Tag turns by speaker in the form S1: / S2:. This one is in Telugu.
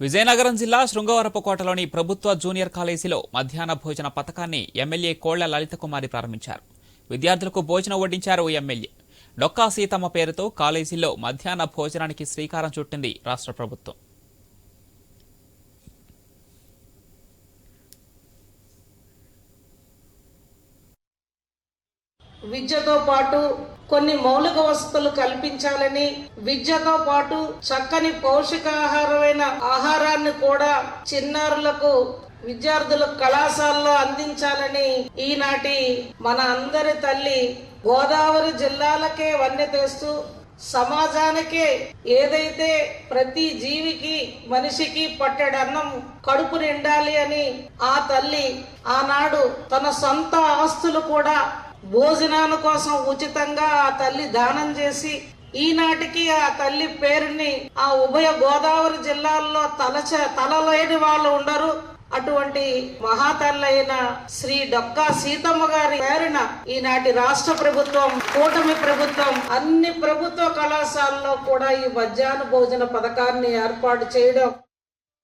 S1: విజయనగరం జిల్లా శృంగవరపుకోటలోని ప్రభుత్వ జూనియర్ కాలేజీలో మధ్యాహ్న భోజన పథకాన్ని ఎమ్మెల్యే కోళ్ళ లలిత కుమారి ప్రారంభించారు. విద్యార్థులకు భోజనం వడ్డించారు ఎమ్మెల్యే. డొక్కా సీతమ్మ పేరుతో కాలేజీలో మధ్యాహ్న భోజనానికి శ్రీకారం చుట్టింది రాష్ట్ర ప్రభుత్వం.
S2: విద్యతో పాటు కొన్ని మౌలిక వసతులు కల్పించాలని విద్యతో పాటు చక్కని పౌష్టికాహారమైన ఆహారాన్ని కూడా చిన్నారులకు విద్యార్థులకు కళాశాలలో అందించాలని ఈనాటి మన అందరి తల్లి గోదావరి జిల్లాలకే వన్నె తెస్తూ సమాజానికే ఏదైతే ప్రతి జీవికి మనిషికి పట్టెడన్నం కడుపు నిండాలి అని ఆ తల్లి ఆనాడు తన సొంత ఆస్తులు కూడా భోజనాల కోసం ఉచితంగా ఆ తల్లి దానం చేసి ఈనాటికి ఆ తల్లి పేరుని ఆ ఉభయ గోదావరి జిల్లాల్లో తలచ తలలేని వాళ్ళు ఉండరు. అటువంటి మహాతల్లైన శ్రీ డొక్కా సీతమ్మ గారి పేరున ఈనాటి రాష్ట్ర ప్రభుత్వం కూటమి ప్రభుత్వం అన్ని ప్రభుత్వ కళాశాలలో కూడా ఈ మధ్యాహ్న భోజన పథకాన్ని ఏర్పాటు చేయడం